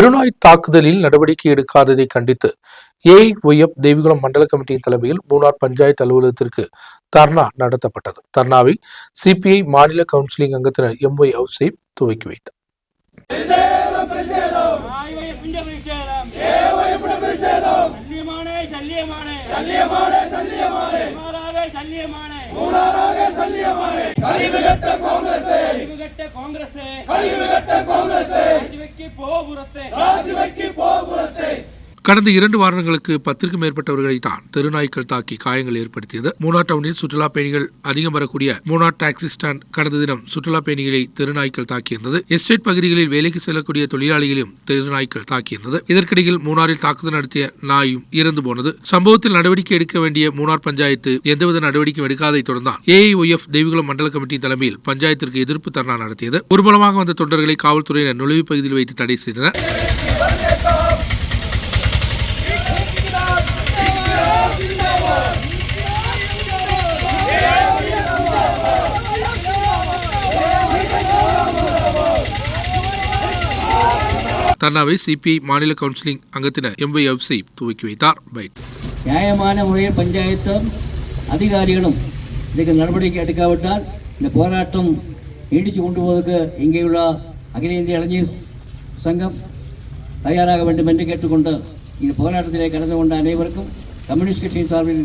பெருநாய் தாக்குதலில் நடவடிக்கை எடுக்காததை கண்டித்து ஏஒய்எப் தேவிகுளம் மண்டல கமிட்டியின் தலைமையில் மூணார் பஞ்சாயத்து அலுவலகத்திற்கு தர்ணா நடத்தப்பட்டது. தர்ணாவை சிபிஐ மாநில கவுன்சிலிங் அங்கத்தினர் எம் ஒய் அவுசேப் துவக்கி வைத்தார். Congress Povo tem! Ótima que Povo tem! கடந்த இரண்டு வாரங்களுக்கு பத்திற்கும் மேற்பட்டவர்களை தான் தெருநாய்க்கள் தாக்கி காயங்கள் ஏற்படுத்தியது. மூணார் டவுனில் சுற்றுலா பயணிகள் அதிகம் வரக்கூடிய மூணார் டாக்ஸி ஸ்டாண்ட் கடந்த தினம் சுற்றுலா பயணிகளை தெருநாய்க்கள் தாக்கியிருந்தது. எஸ்டேட் பகுதிகளில் வேலைக்கு செல்லக்கூடிய தொழிலாளிகளையும் தெருநாய்க்கள் தாக்கியிருந்தது. இதற்கிடையில் மூணாரில் தாக்குதல் நடத்திய நாயும் இறந்து போனது. சம்பவத்தில் நடவடிக்கை எடுக்க வேண்டிய மூணார் பஞ்சாயத்து எந்தவித நடவடிக்கையும் எடுக்காதை தொடர்ந்தான். ஏஐஒய்எஃப் தேவிகுளம் மண்டல கமிட்டி தலைமையில் பஞ்சாயத்திற்கு எதிர்ப்பு தர்ணா நடத்தியது. ஒருமலமாக வந்த தொண்டர்களை காவல்துறையினர் நுழைவு பகுதியில் வைத்து தடை செய்தனர். தர்ணாவை சிபிஐ மாநில கவுன்சிலிங் அங்கத்தினர் எம் வி எம்ஒய்எஃப்சி துவக்கி வைத்தார். பைட். நியாயமான முறையில் பஞ்சாயத்தும் அதிகாரிகளும் இதுக்கு நடவடிக்கை எடுக்காவிட்டால் இந்த போராட்டம் நீடித்து கொண்டு போவதற்கு இங்கே உள்ள அகில இந்திய இளைஞர் சங்கம் தயாராக வேண்டும் என்று கேட்டுக்கொண்டு இந்த போராட்டத்திலே கலந்து கொண்ட அனைவருக்கும் கம்யூனிஸ்ட் கட்சியின் சார்பில்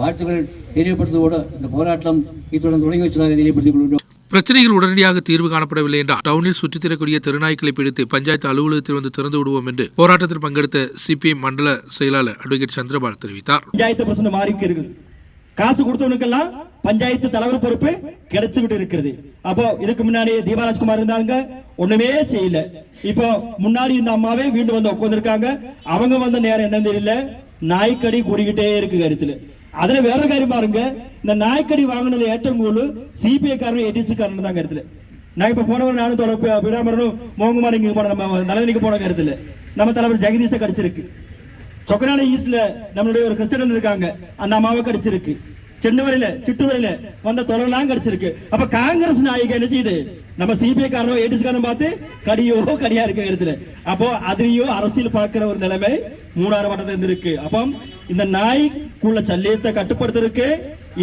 வாழ்த்துக்கள் தெரியப்படுத்துவதோடு இந்த போராட்டம் இத்துடன் தொடங்கி வச்சதாக தெரியப்படுத்திக் கொள்கின்றோம். பிரச்சனைகள் உடனடியாக தீர்வு காணப்படவில்லை என்றால் டவுனில் சுற்றித் திரக்கூடிய தெருநாய்க்களை பிடித்து பஞ்சாயத்து அலுவலகத்தில் வந்து திறந்து விடுவோம் என்று போராட்டத்தில் பங்கெடுத்த சிபிஐ மண்டல செயலாளர் அட்வொகேட் சந்திரபால் தெரிவித்தார். பஞ்சாயத்து பிரச்சனை மாறி இருக்குது காசு கொடுத்தவனுக்கெல்லாம் பஞ்சாயத்து தலைவர் பொறுப்பு கிடைச்சுக்கிட்டு இருக்கிறது அப்போ இதுக்கு முன்னாடி தீபாராஜ்குமார் இருந்தாங்க ஒண்ணுமே செய்யல. இப்போ முன்னாடி இந்த அம்மாவே வீண்டு வந்து உட்காந்துருக்காங்க அவங்க வந்த நேரம் என்னன்னு தெரியல. நாய்க்கடி கூறிக்கிட்டே இருக்கு கருத்துல. அதுல வேற காரியம் பாருங்க. இந்த நாய்க்கடி வாங்கினதுல ஏற்றங்கூழு சிபிஐ காரனும் ஏடிசி காரனும் தான் கருத்துல. நான் இப்ப போனவர் நானும் தொடர்பு விடாமரனும் மோககுமார் இங்க போன நம்ம நலனிக்கு போன கருத்துல. நம்ம தலைவர் ஜெகதீஷை கடிச்சிருக்கு. சொக்கநாடு ஈஸ்ட்ல நம்மளுடைய ஒரு கிறிஸ்டன் இருக்காங்க. அந்த அம்மாவை கடிச்சிருக்கு. சென்னவரையில சிட்டுவரையில வந்த தொலைலாம் கிடைச்சிருக்கு. அப்ப காங்கிரஸ் நாயகம் என்ன செய்யுது நம்ம சிபிஐ காரனோ ஏடிஸ் காரனோ பார்த்து கடியோ கடியா இருக்க இடத்துல அப்போ அதுலயோ அரசியல் பார்க்கிற ஒரு நிலைமை மூணாறு வட்டத்துல இருக்கு அப்போ இந்த நாய் உள்ள சல்லியத்தை கட்டுப்படுத்துறதுக்கு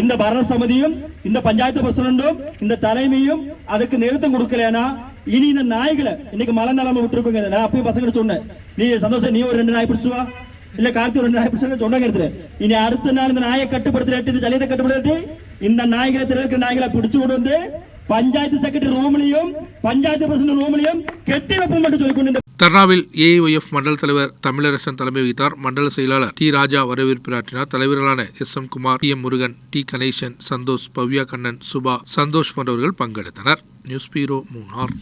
இந்த பரண சமிதியும் இந்த பஞ்சாயத்து பிரசிடண்டும் இந்த தலைமையும் அதுக்கு நிறுத்தம் கொடுக்கலனா இனி இந்த நாய்களை இன்னைக்கு மழை நிலைமை விட்டுருக்குங்க. நான் அப்பயும் பசங்க சொன்னேன். நீ சந்தோஷம் நீ ஒரு ரெண்டு நாய் பிடிச்சுவா வா. இல்ல கார்த்தி ஒரு நாய் பிடிச்சு சொன்னாங்க இடத்துல இனி அடுத்த நாள் இந்த நாயை கட்டுப்படுத்துறாட்டி இந்த சலியத்தை கட்டுப்படுத்தி இந்த நாய்களை திரு நாய்களை பிடிச்சு கொண்டு வந்து பஞ்சாயத்து செக்ரட்டரி ரூம்லயும் பஞ்சாயத்து பிரசிடண்ட் ரூம்லயும் கெட்டி வைப்போம் மட்டும் சொல்லிக்கொண்டு இந்த தர்ணாவில் ஏஐஒய்எஃப் மண்டல தலைவர் தமிழரசன் தலைமை வகித்தார். மண்டல செயலாளர் டி ராஜா வரவேற்பிராற்றினார் தலைவர்களான S M Kumar T M Murugan T Ganesan Santhosh Bhavya Kannan Subha Santhosh போன்றவர்கள் பங்கெடுத்தனர். நியூஸ் பீரோ மூனார்